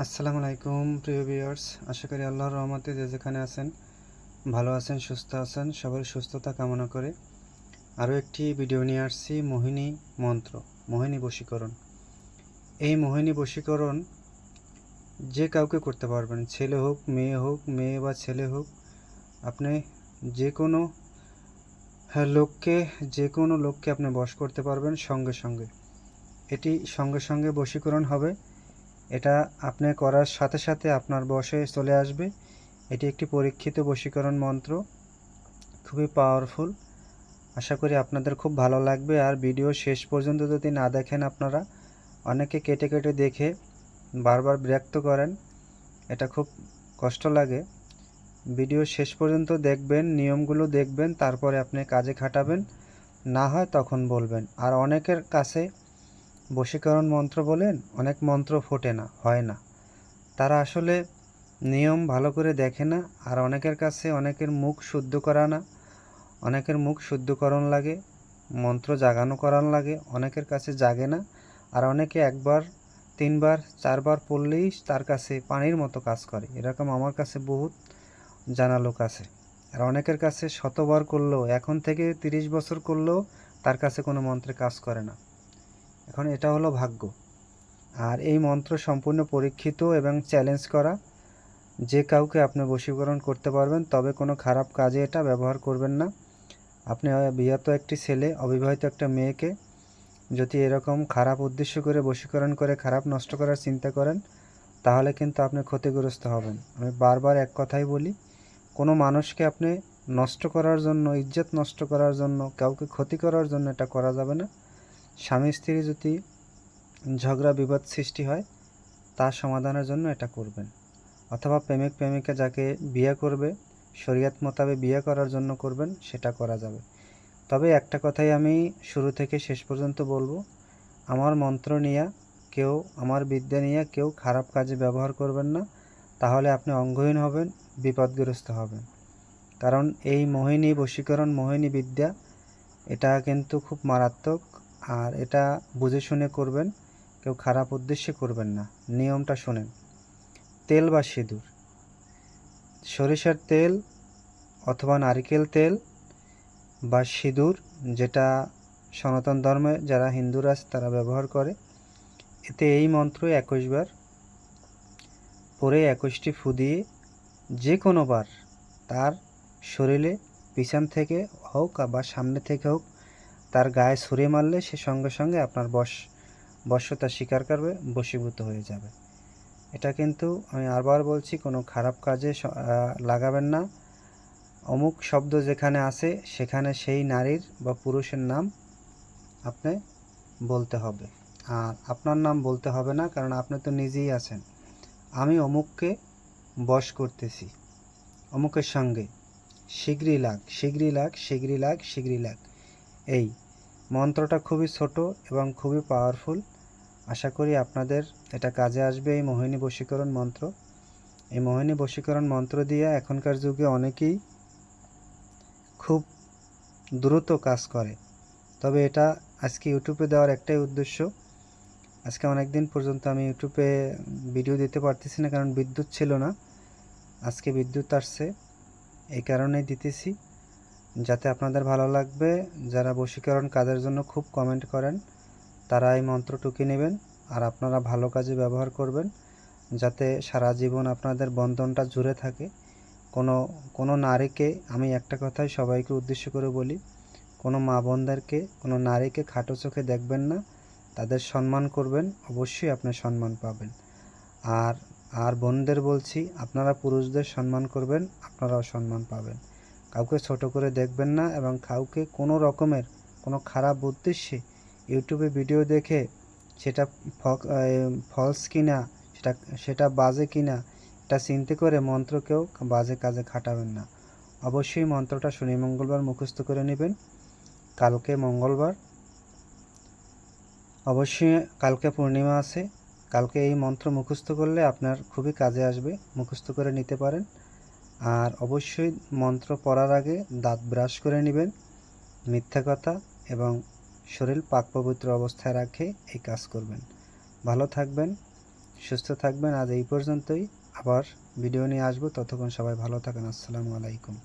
আসসালামু আলাইকুম প্রিয় ভিউয়ার্স। আশা করি আল্লাহর রহমতে যে যেখানে আছেন ভালো আছেন সুস্থ আছেন সবার সুস্থতা কামনা করে আরও একটি ভিডিও নিয়ে আসছি মোহিনী মন্ত্র মোহিনী বশীকরণ। এই মোহিনী বশীকরণ যে কাউকে করতে পারবেন ছেলে হোক মেয়ে হোক মেয়ে বা ছেলে হোক আপনি যে কোনো হ্যাঁ, লোককে যে কোনো লোককে আপনি বশ করতে পারবেন সঙ্গে সঙ্গে। এটি সঙ্গে সঙ্গে বশীকরণ হবে। এটা আপনি করার সাথে সাথে আপনার বসে চলে আসবে। এটি একটি পরীক্ষিত বশীকরণ মন্ত্র। খুবই পাওয়ারফুল আশা করি আপনাদের খুব ভালো লাগবে। আর ভিডিও শেষ পর্যন্ত যদি না দেখেন আপনারা, অনেকে কেটে কেটে দেখে বারবার বিরক্ত করেন। এটা খুব কষ্ট লাগে। ভিডিও শেষ পর্যন্ত দেখবেন, নিয়মগুলো দেখবেন, তারপরে আপনি কাজে খাটাবেন। না হয় তখন বলবেন। আর অনেকের কাছে বশীকরণ মন্ত্র বলেন, অনেক মন্ত্র ফোটে না, হয় না। তারা আসলে নিয়ম ভালো করে দেখে না, আর অনেকের কাছে অনেকের মুখ শুদ্ধ করা না, অনেকের মুখ শুদ্ধকরণ লাগে, মন্ত্র জাগানো করান লাগে, অনেকের কাছে জাগে না, আর অনেকে একবার, তিনবার, চারবার পড়লেই তার কাছে পানির মতো কাজ করে। এরকম আমার কাছে বহুত জানা লোক আছে। আর অনেকের কাছে শতবার করলেও, এখন থেকে তিরিশ বছর করলেও তার কাছে কোনো মন্ত্রে কাজ করে না। এখন এটা হলো ভাগ্য। আর এই মন্ত্র সম্পূর্ণ পরীক্ষিত এবং চ্যালেঞ্জ করা। যে কাউকে আপনি বশীকরণ করতে পারবেন, তবে কোনো খারাপ কাজে এটা ব্যবহার করবেন না। আপনি বিয়াত একটি ছেলে, অবিবাহিত একটা মেয়েকে যদি এরকম খারাপ উদ্দেশ্য করে বশীকরণ করে, খারাপ নষ্ট করার চিন্তা করেন, তাহলে কিন্তু আপনি ক্ষতিগ্রস্ত হবেন। আমি বারবার এক কথাই বলি, কোনো মানুষকে আপনি নষ্ট করার জন্য, ইজ্জত নষ্ট করার জন্য, কাউকে ক্ষতি করার জন্য এটা করা যাবে না। স্বামী স্ত্রী যদি ঝগড়া, বিবাদ সৃষ্টি হয় তার সমাধানের জন্য এটা করবেন। অথবা প্রেমিক, প্রেমিকা যাকে বিয়ে করবে, শরীয়ত মোতাবেক বিয়ে করার জন্য করবেন, সেটা করা যাবে। তবে একটা কথাই আমি শুরু থেকে শেষ পর্যন্ত বলব। আমার মন্ত্র নিয়ে কেউ, আমার বিদ্যা নিয়ে কেউ খারাপ কাজে ব্যবহার করবেন না। তাহলে আপনি অঙ্গহীন হবেন, বিপদগ্রস্ত হবেন। কারণ এই মোহিনী বশীকরণ, মোহিনী বিদ্যা, এটা কিন্তু খুব মারাত্মক আর এটা বুঝে শুনে করবেন, কেউ খারাপ উদ্দেশ্যে করবেন না। নিয়মটা শুনেন। তেল বা সিঁদুর। সরিষার তেল অথবা নারকেল তেল বা সিঁদুর, যেটা সনাতন ধর্মে যারা হিন্দুরা আছে তারা ব্যবহার করে। এতে এই মন্ত্র একুশবার পরে একুশটি ফু দিয়ে যে কোনোবার তার শরীরে পিছন থেকে হোক বা সামনে থেকে হোক তার গায়ে ছুঁড়ে মারলে সে সঙ্গে সঙ্গে আপনার বশ, বশ্যতা স্বীকার করবে, বশীভূত হয়ে যাবে। এটা কিন্তু আমি আরবার বলছি, কোনো খারাপ কাজে লাগাবেন না। অমুক শব্দ যেখানে আছে, সেখানে সেই নারীর বা পুরুষের নাম আপনি বলতে হবে। আর আপনার নাম বলতে হবে না, কারণ আপনি তো নিজেই আছেন। আমি অমুককে বশ করতেছি, অমুকের সঙ্গে। শীঘ্রই লাগ শীঘ্রই লাগ শীঘ্রই লাগ শীঘ্রই লাগ। এই মন্ত্রটা খুবই ছোট এবং খুবই পাওয়ারফুল আশা করি আপনাদের এটা কাজে আসবে এই মোহিনী বশীকরণ মন্ত্র। এই মোহিনী বশীকরণ মন্ত্র দিয়ে এখনকার যুগে অনেকেই খুব দ্রুত কাজ করে। তবে এটা আজকে ইউটিউবে দেওয়ার একটাই উদ্দেশ্য। আজকে অনেক দিন পর্যন্ত আমি ইউটিউবে ভিডিও দিতে পারতেছি না, কারণ বিদ্যুৎ ছিল না। আজকে বিদ্যুৎ আসছে, এই কারণেই দিতেছি। যাতে আপনাদের ভালো লাগবে, যারা বশীকরণ কাজের জন্য খুব কমেন্ট করেন, তারা এই মন্ত্র টুকে নেবেন, আর আপনারা ভালো কাজে ব্যবহার করবেন, যাতে সারা জীবন আপনাদের বন্ধনটা জুড়ে থাকে। কোনো কোনো নারীকে আমি একটা কথাই সবাইকে উদ্দেশ্য করে বলি, কোনো মা বোনদেরকে, কোনো নারীকে খাটো চোখে দেখবেন না, তাদের সম্মান করবেন, অবশ্যই আপনি সম্মান পাবেন। আর আর বোনদের বলছি, আপনারা পুরুষদের সম্মান করবেন, আপনারাও সম্মান পাবেন। কাউকে ছোট করে দেখবেন না এবং কাউকে কোনো রকমের কোনো খারাপ উদ্দেশ্যে ইউটিউবে ভিডিও দেখে সেটা ফলস কিনা, সেটা সেটা বাজে কিনা, এটা চিন্তা করে মন্ত্রকেও বাজে কাজে খাটাবেন না। অবশ্যই মন্ত্রটা শনি মঙ্গলবার মুখস্থ করে নেবেন। কালকে মঙ্গলবার। অবশ্যই কালকে পূর্ণিমা আছে। কালকে এই মন্ত্র মুখস্থ করলে আপনার খুবই কাজে আসবে। মুখস্থ করে নিতে পারেন। আর অবশ্যই মন্ত্র পড়ার আগে দাঁত ব্রাশ করে নেবেন, মিথ্যা কথা এবং শরীর পাক পবিত্র অবস্থায় রাখে এই কাজ করবেন। ভালো থাকবেন, সুস্থ থাকবেন। আজ এই পর্যন্তই। আবার ভিডিও নিয়ে আসব। ততক্ষণ সবাই ভালো থাকেন। আসসালামু আলাইকুম।